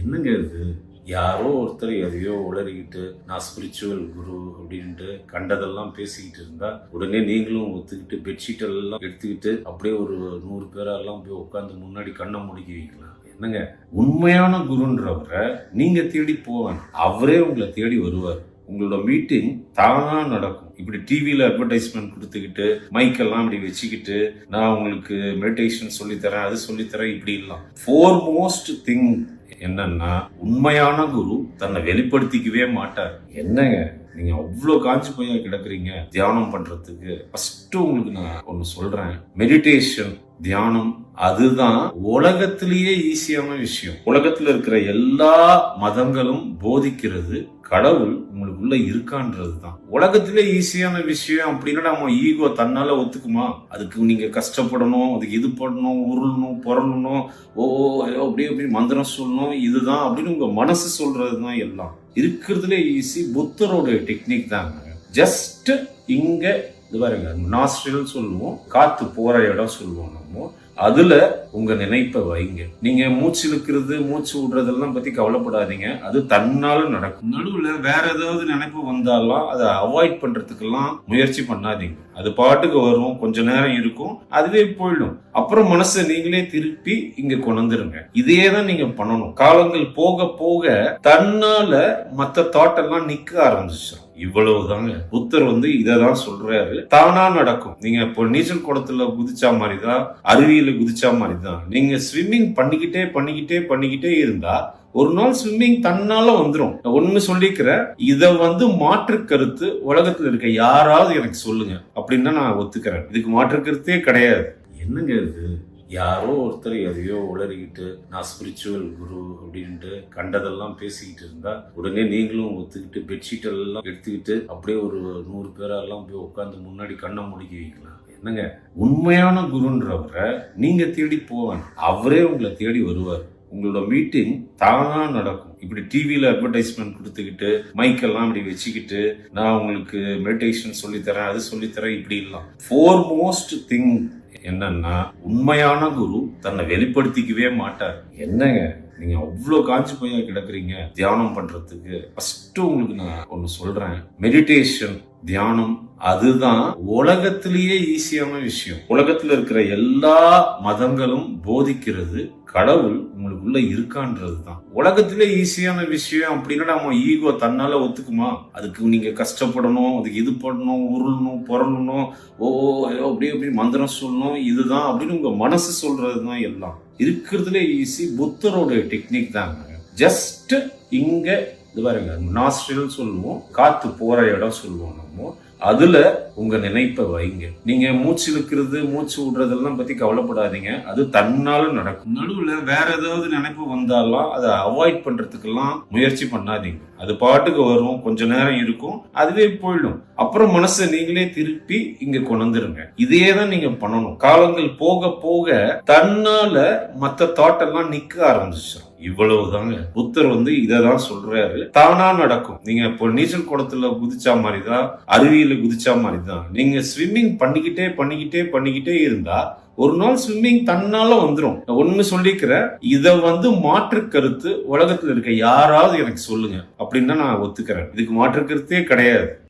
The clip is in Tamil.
என்னங்க இது? யாரோ ஒருத்தர் எதையோ உளறிக்கிட்டு நான் ஸ்பிரிச்சுவல் குரு அப்படின்ட்டு கண்டதெல்லாம் பேசிக்கிட்டு இருந்தா உடனே நீங்களும் ஒத்துக்கிட்டு பெட்ஷீட் எல்லாம் எடுத்துக்கிட்டு அப்படியே ஒரு நூறு பேரெல்லாம் போய் உட்காந்து முன்னாடி கண்ணை முடிக்குவீங்களா? என்னங்க? உண்மையான குருன்றவரை நீங்க தேடி போவாங்க அவரே உங்களை தேடி வருவார். உங்களோட மீட்டிங் தானா நடக்கும். இப்படி டிவியில் அட்வர்டைஸ்மெண்ட் கொடுத்துக்கிட்டு மைக்கெல்லாம் இப்படி வச்சுக்கிட்டு நான் உங்களுக்கு மெடிடேஷன் சொல்லித்தரேன் அது சொல்லித்தரேன் இப்படி இல்லாம் ஃபோர் மோஸ்ட் திங் என்னன்னா உண்மையான குரு தன்னை வெளிப்படுத்திக்கவே மாட்டார். என்னங்க? நீங்க அவ்வளோ காஞ்சி போய் கிடக்குறீங்க. தியானம் பண்றதுக்கு ஃபர்ஸ்ட் உங்களுக்கு நான் ஒன்று சொல்றேன். மெடிடேஷன் தியானம் அதுதான் உலகத்திலேயே ஈஸியான விஷயம். உலகத்தில் இருக்கிற எல்லா மதங்களும் போதிக்கிறது கடவுள் உங்களுக்குள்ள இருக்கான்றது தான் உலகத்திலே ஈஸியான விஷயம் அப்படின்னா நம்ம ஈகோ தன்னால ஒத்துக்குமா? அதுக்கு நீங்க கஷ்டப்படணும் அதுக்கு இது பண்ணணும் உருளணும் புரளணும் ஓ அப்படியே அப்படி அப்படி மந்திரம் சொல்லணும் இதுதான் அப்படின்னு உங்க மனசு சொல்றது தான் எல்லாம். இருக்கிறதுலே ஈஸி புத்தரோட டெக்னிக் தாங்க. ஜஸ்ட் இங்க இது பாருங்க நாஸ்ட்ரில் சொல்லுவோம் காத்து போற இடம் சொல்லுவோம் நம்ம. அதில் உங்கள் நினைப்பை வைங்க. நீங்கள் மூச்சு இழுக்கிறது மூச்சு விடுறதெல்லாம் பற்றி கவலைப்படாதீங்க. அது தன்னாலும் நடக்கும். நடுவில் வேற ஏதாவது நினைப்பு வந்தாலும் அதை அவாய்ட் பண்ணுறதுக்கெல்லாம் முயற்சி பண்ணாதீங்க. அது பாட்டுக்கு வரும் கொஞ்ச நேரம் இருக்கும் அதுவே போயிடும். அப்புறம் மனசை நீங்களே திருப்பி இங்க கொண்டுருங்க இதே தான் நீங்க பண்ணணும். காலங்கள் போக போக தன்னால மற்ற தாட்டெல்லாம் நிற்க ஆரம்பிச்சிடும் இவ்வளவுதாங்க புத்தர் வந்து இதை தான் சொல்றாரு. தானா நடக்கும். நீங்க இப்போ நீச்சல் குளத்துல குதிச்சா மாதிரி தான் அருவியில குதிச்சா மாதிரி தான் நீங்க ஸ்விம்மிங் பண்ணிக்கிட்டே பண்ணிக்கிட்டே பண்ணிக்கிட்டே இருந்தா ஒரு நாள் ஸ்விம்மிங் தன்னால வந்துடும் ஒண்ணு சொல்லிக்கிறேன். இதை வந்து மாற்று கருத்து உலகத்துல இருக்க யாராவது எனக்கு சொல்லுங்க. அப்படின்னு நான் ஒத்துக்கிறேன். இதுக்கு மாற்று கருத்தே கிடையாது. என்னங்க இது? யாரோ ஒருத்தர் எதையோ உளறிக்கிட்டு நான் ஸ்பிரிச்சுவல் குரு அப்படின்ட்டு கண்டதெல்லாம் பேசிக்கிட்டு இருந்தா உடனே நீங்களும் ஒத்துக்கிட்டு பெட்ஷீட் எல்லாம் எடுத்துக்கிட்டு அப்படியே ஒரு நூறு பேரெல்லாம் போய் உட்காந்து முன்னாடி கண்ணை முடிக்குவீங்களா? என்னங்க? உண்மையான குருன்றவரை நீங்க தேடி போவேன் அவரே உங்களை தேடி வருவார். உங்களோட மீட்டிங் தானா நடக்கும். இப்படி டிவியில் அட்வர்டைஸ்மெண்ட் கொடுத்துக்கிட்டு மைக்கெல்லாம் இப்படி வச்சுக்கிட்டு நான் உங்களுக்கு மெடிடேஷன் சொல்லித்தரேன் அது சொல்லித்தரேன் இப்படி இல்லாம் ஃபோர் மோஸ்ட் திங் என்னன்னா உண்மையான குரு தன்னை வெளிப்படுத்திக்கவே மாட்டார். என்னங்க? நீங்க அவ்வளோ காஞ்சி போய் கிடக்குறீங்க? தியானம் பண்றதுக்கு ஃபர்ஸ்ட் உங்களுக்கு நான் ஒன்று சொல்றேன். மெடிடேஷன் தியானம் அதுதான் உலகத்திலேயே ஈஸியான விஷயம். உலகத்தில் இருக்கிற எல்லா மதங்களும் போதிக்கிறது கடவுள் உங்களுக்குள்ள இருக்கான்றது தான் உலகத்திலே ஈஸியான விஷயம் அப்படின்னா நம்ம ஈகோ தன்னால ஒத்துக்குமா? அதுக்கு நீங்க கஷ்டப்படணும் அதுக்கு இது பண்ணணும் உருளணும் புரளணும் ஓ ஐயோ, அப்படி அப்படி மந்திரம் சொல்லணும் இதுதான் அப்படின்னு உங்க மனசு சொல்றது தான் எல்லாம். இருக்கிறதுலே ஈஸி புத்தரோட டெக்னிக் தாங்க. ஜஸ்ட் இங்க இது பாருங்க நாஸ்ட்ரில் சொல்லுவோம் காத்து போற இடம் சொல்லுவோம் நம்ம. அதுல உங்க நினைப்பை வைங்க. நீங்க மூச்சு இழுக்கிறது மூச்சு விடுறதெல்லாம் பத்தி கவலைப்படாதீங்க. அது தன்னால நடக்கும். நடுவுல வேற ஏதாவது நினைப்பு வந்தாலும் அதை அவாய்ட் பண்றதுக்கெல்லாம் முயற்சி பண்ணாதீங்க. அது பாட்டுக்கு வரும் கொஞ்ச நேரம் இருக்கும் அதுவே போயிடும். அப்புறம் மனசை நீங்களே திருப்பி இங்க கொண்டுருங்க இதே தான் நீங்க பண்ணணும். காலங்கள் போக போக தன்னால மத்த தாட்டெல்லாம் நிக்க ஆரம்பிச்சிடும் இவ்வளவுதாங்க. புத்தர் வந்து இதை தான் சொல்றாரு. தானா நடக்கும். நீங்க இப்போ நீச்சல் குளத்துல குதிச்சா மாதிரி தான் அருவியில குதிச்சா மாதிரி தான் நீங்க ஸ்விம்மிங் பண்ணிக்கிட்டே பண்ணிக்கிட்டே பண்ணிக்கிட்டே இருந்தா ஒரு நாள் ஸ்விம்மிங் தன்னால வந்துடும் ஒண்ணு சொல்லிக்கிறேன். இதை வந்து மாற்று கருத்து உலகத்தில் இருக்க யாராவது எனக்கு சொல்லுங்க. அப்படின்னு நான் ஒத்துக்கிறேன். இதுக்கு மாற்று கருத்தே கிடையாது.